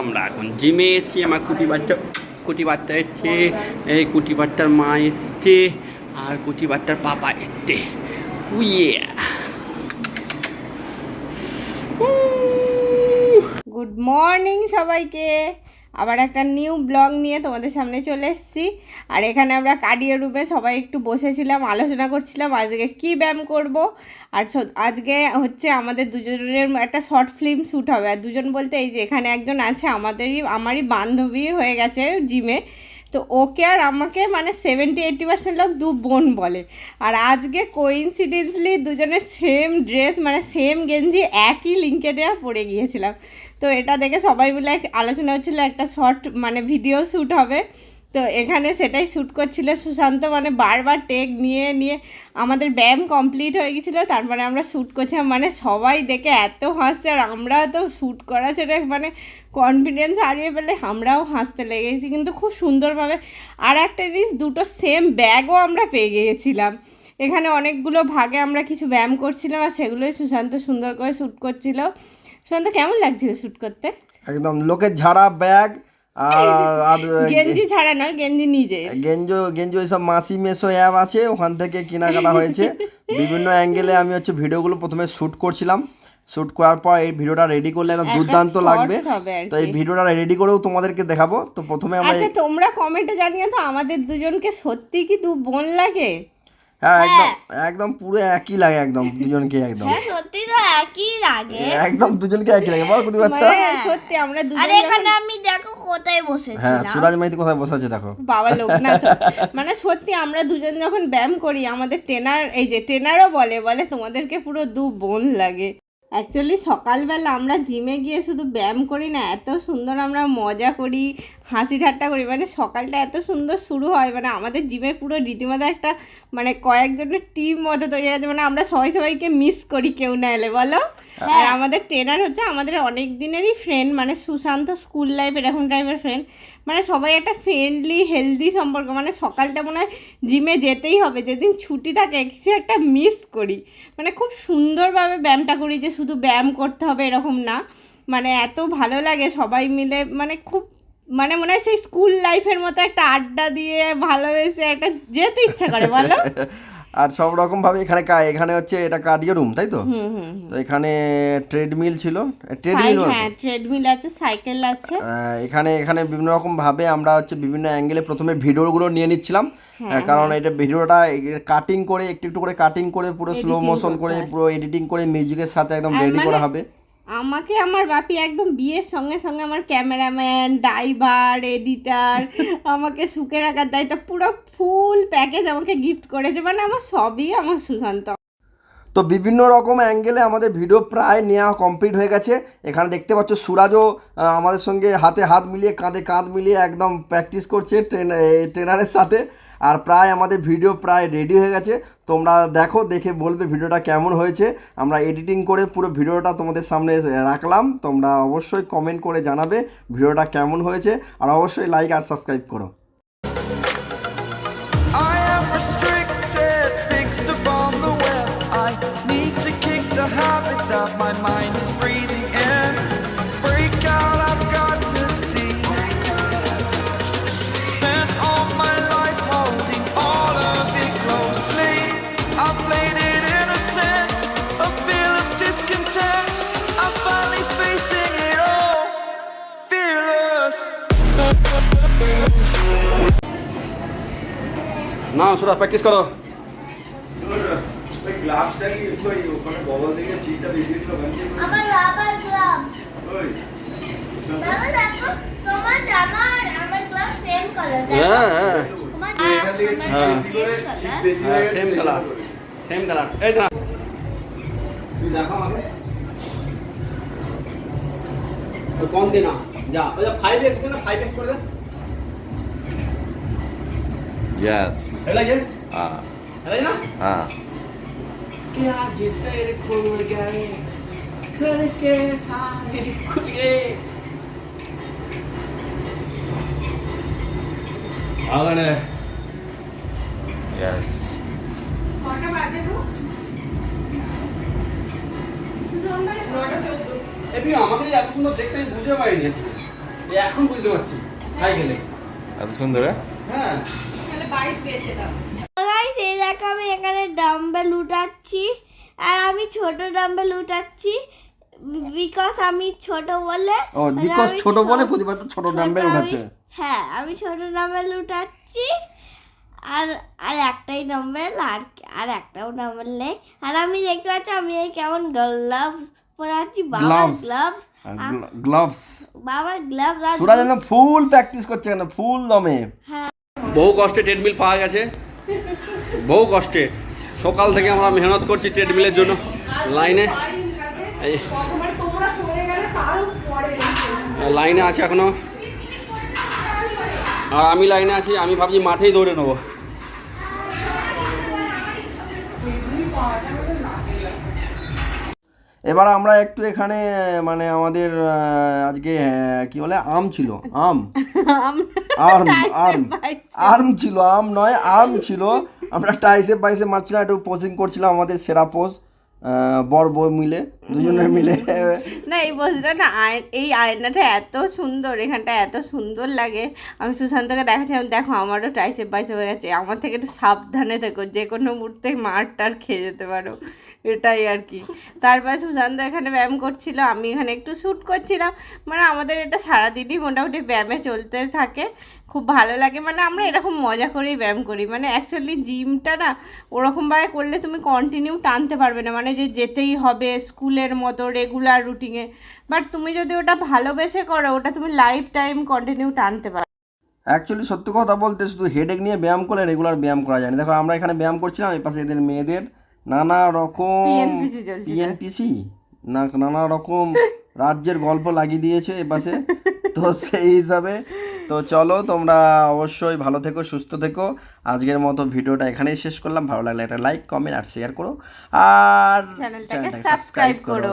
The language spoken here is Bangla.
আমরা এখন জিমে এসছি আমার কুটি বাচ্চা কুটি বাচ্চা এসছে, এই কুটি বাচ্চার মা এসছে, আর কুটি বাচ্চার পাপা এসছে। উইয়ে গুড মর্নিং সবাইকে। আবার একটা নিউ ব্লগ নিয়ে তোমাদের সামনে চলে এসেছি। আর এখানে আমরা কার্ডিও রুমে সবাই একটু বসেছিলাম, আলোচনা করছিলাম আজকে কি ব্যায়াম করব। আর আজকে হচ্ছে আমাদের দুজনের একটা শর্ট ফিল্ম শ্যুট হবে। আর দুজন বলতে এই যে এখানে একজন আছে, আমাদেরই, আমারই বান্ধবী হয়ে গেছে জিমে। তো ওকে আর আমাকে মানে সেভেন্টি এইটি পার্সেন্ট লোক দু বোন বলে। আর আজকে কোইন্সিডেন্সলি দুজনের সেম ড্রেস মানে সেম গেঞ্জি একই লিঙ্কে দেওয়া পরে গিয়েছিলাম। তো এটা দেখে সবাই মিলে আলোচনা হচ্ছিল, একটা শর্ট মানে ভিডিও শ্যুট হবে। তো এখানে সেটাই শ্যুট করছিল। সুশান্ত মানে বারবার টেক নিয়ে নিয়ে আমাদের ব্যায়াম কমপ্লিট হয়ে গেছিল। তারপরে আমরা শ্যুট করছিলাম। মানে সবাই দেখে এত হাসছে আর আমরা তো শ্যুট করা সেটা মানে কনফিডেন্স হারিয়ে ফেলে আমরাও হাসতে লেগেছি। কিন্তু খুব সুন্দরভাবে আর একটা জিনিস, দুটো সেম ব্যাগও আমরা পেয়ে গিয়েছিলাম। এখানে অনেকগুলো ভাগে আমরা কিছু ব্যায়াম করছিলাম আর সেগুলোই সুশান্ত সুন্দর করে শ্যুট করছিল। সুশান্ত কেমন লাগছিল শ্যুট করতে? একদম লোকের ঝাড়া ব্যাগ আর আর গেঞ্জি ছাড়া নয় গেঞ্জি নিজে। গেঞ্জো গেঞ্জো এইসব মাসি মেসো অ্যাপ আছে ওখান থেকে কেনাকাটা হয়েছে। বিভিন্ন অ্যাঙ্গেলে আমি হচ্ছে ভিডিওগুলো প্রথমে শ্যুট করছিলাম। শ্যুট করার পর এই ভিডিওটা রেডি করলে একদম দুর্দান্ত লাগবে। তো এই ভিডিওটা রেডি করেও তোমাদেরকে দেখাবো। তো প্রথমে আমরা আচ্ছা তোমরা কমেন্টে জানিয়ে তো আমাদের দুজনকে সত্যি কি দু বোন লাগে? হ্যাঁ একদম একদম পুরো একই লাগে একদম দুজনকে একদম। হ্যাঁ সত্যি তো একই লাগে। একদম দুজনকে একই লাগে। বল প্রতিবারটা মানে সত্যি আমরা দুজন আরে এখানে আমি দেখো কোথায় বসেছি হ্যাঁ সুরাজ মাইতি কোথায় বসে আছে দেখো। বাবা লোক না তো। মানে সত্যি আমরা দুজন যখন ব্যায়াম করি আমাদের ট্রেনার এই যে ট্রেনারও বলে বলে তোমাদেরকে পুরো দু বোন লাগে। অ্যাকচুয়ালি সকালবেলা আমরা জিমে গিয়ে শুধু ব্যায়াম করি না, এত সুন্দর আমরা মজা করি, হাসি ঠাট্টা করি। মানে সকালটা এত সুন্দর শুরু হয় মানে আমাদের জিমের পুরো রীতিমতো একটা মানে কয়েকজনের টিম মতো তৈরি হয়েছে মানে আমরা সবাই সবাইকে মিস করি কেউ না এলে, বলো? আর আমাদের ট্রেনার হচ্ছে আমাদের অনেক দিনেরই ফ্রেন্ড মানে সুশান্ত স্কুল লাইফ এরকম টাইপের ফ্রেন্ড মানে সবাই একটা ফ্রেন্ডলি হেলদি সম্পর্ক। মানে সকালটা মনে হয় জিমে যেতেই হবে। যেদিন ছুটি থাকে কিছু একটা মিস করি। মানে খুব সুন্দরভাবে ব্যায়ামটা করি যে শুধু ব্যায়াম করতে হবে এরকম না। মানে এত ভালো লাগে সবাই মিলে। মানে খুব মানে মনে হয় সেই স্কুল লাইফের মতো একটা আড্ডা দিয়ে ভালোবেসে একটা যেতে ইচ্ছা করে বলো? আর সব রকম ভাবে এখানে কা- এখানে হচ্ছে এটা কার্ডিও রুম তাই তো? তো এখানে ট্রেডমিল ছিল। ট্রেডমিল হ্যাঁ ট্রেডমিল আছে সাইকেল আছে। এখানে এখানে বিভিন্ন রকম ভাবে আমরা হচ্ছে বিভিন্ন অ্যাঙ্গেলে প্রথমে ভিডিও গুলো নিয়ে নিচ্ছিলাম। কারণ এটা ভিডিওটা কাটিং করে একটু একটু করে কাটিং করে পুরো স্লো মোশন করে পুরো এডিটিং করে মিউজিকের সাথে একদম রেডি মানে- করা হবে। আমাকে আমার বাপি একদম বিয়ের সঙ্গে সঙ্গে আমার ক্যামেরাম্যান ড্রাইভার এডিটার আমাকে সুখে রাখার দায়িত্ব পুরো ফুল প্যাকেজ আমাকে গিফট করেছে। মানে আমার সবই আমার সুশান্ত। তো বিভিন্ন রকম অ্যাঙ্গেলে আমাদের ভিডিও প্রায় নেওয়া কমপ্লিট হয়ে গেছে। এখানে দেখতে পাচ্ছ সুরাজও আমাদের সঙ্গে হাতে হাত মিলিয়ে কাঁধে কাঁধ মিলিয়ে একদম প্র্যাকটিস করছে ট্রেন ট্রেনারের সাথে। আর প্রায় আমাদের ভিডিও প্রায় রেডি হয়ে গেছে। তোমরা দেখো, দেখে বলবে ভিডিওটা কেমন হয়েছে। আমরা এডিটিং করে পুরো ভিডিওটা তোমাদের সামনে রাখলাম। তোমরা অবশ্যই কমেন্ট করে জানাবে ভিডিওটা কেমন হয়েছে। আর অবশ্যই লাইক আর সাবস্ক্রাইব করো। তুই দেখো আমাকে ওই। কম দে না। যা ওই ফাইভ এক্স না ফাইভ এক্স করে Yes. Thấy là chứ? À. Thấy nó? À. Kya jifer kulge, kulge sahe kulge. അങ്ങനെ യെസ് আমাকে এত সুন্দর এখন বুঝতে পারছি সাইকেলে এত সুন্দর হ্যাঁ দেখো আমি এখানে ডাম্বেল উঠাচ্ছি। আর আমি ছোট ডাম্বেল উঠাচ্ছি বিকজ আমি ছোট বলে ও বিকজ ছোট বলে প্রতিবার ছোট ডাম্বেল উঠাচ্ছে। হ্যাঁ আমি ছোট ডাম্বেল উঠাচ্ছি। আর আর একটাই ডাম্বেল আর আর একটাও ডাম্বেল নেই। আর আমি দেখতে পাচ্ছি আমি এই কেমন গ্লাভস পরে আছি বাবার. গ্লাভস গ্লাভস বাবার গ্লাভস সুরাজ ফুল প্র্যাকটিস করছে কেন? ফুল দমে। বহু কষ্টে ট্রেডমিল পাওয়া গেছে। বহু কষ্টে। সকাল থেকে আমরা মেহনত করছি ট্রেডমিলের জন্য। লাইনে লাইনে আছে এখনও। আর আমি লাইনে আছি, আমি ভাবছি মাঠেই দৌড়ে নেব। এবার আমরা একটু এখানে মানে আমাদের আজকে কি বলে আম ছিল আম। আর্ম আর্ম আর্ম ছিল আম নয় আর্ম ছিল। আমরা টাইসে পাইসে মারছিলাম একটু পোজিং করছিলাম আমাদের সেরা পোজ বর বউ মিলে দুজনে মিলে। না এই বসটা না এই আয়নাটা এত সুন্দর এখানটা এত সুন্দর লাগে। আমি সুশান্তকে দেখাচ্ছিলাম দেখো আমারও টাইসে পাইসে হয়ে গেছে। আমার থেকে একটু সাবধানে থেকো যে কোনো মুহূর্তে মার টার খেয়ে যেতে পারো। এটাই আর কি। তারপর সুশান্ত এখানে ব্যায়াম করছিল, আমি এখানে একটু শ্যুট করছিলাম। মানে আমাদের এটা সারাদিনই মোটামুটি ব্যায়ামে চলতে থাকে। খুব ভালো লাগে মানে আমরা এরকম মজা করেই ব্যায়াম করি। মানে অ্যাকচুয়ালি জিমটা না, ওরকমভাবে করলে তুমি কন্টিনিউ টানতে পারবে না। মানে যে যেতেই হবে স্কুলের মতো রেগুলার রুটিনে বাট তুমি যদি ওটা ভালোবেসে করো, ওটা তুমি লাইফ টাইম কন্টিনিউ টানতে পারো অ্যাকচুয়ালি সত্যি কথা বলতে, শুধু হেডেক নিয়ে ব্যায়াম করলে রেগুলার ব্যায়াম করা যায় না। দেখো, আমরা এখানে ব্যায়াম করছিলাম, এই পাশে এদের মেয়েদের। নানা রকম। পিএনপিসি না নানা রকম রাজ্যের গল্প লাগিয়ে দিয়েছে এপাশে পাশে। তো সেই হিসাবে তো চলো তোমরা অবশ্যই ভালো থেকো সুস্থ থেকো। আজকের মতো ভিডিওটা এখানেই শেষ করলাম। ভালো লাগলে একটা লাইক কমেন্ট আর শেয়ার করো। আর চ্যানেলটাকে সাবস্ক্রাইব করো।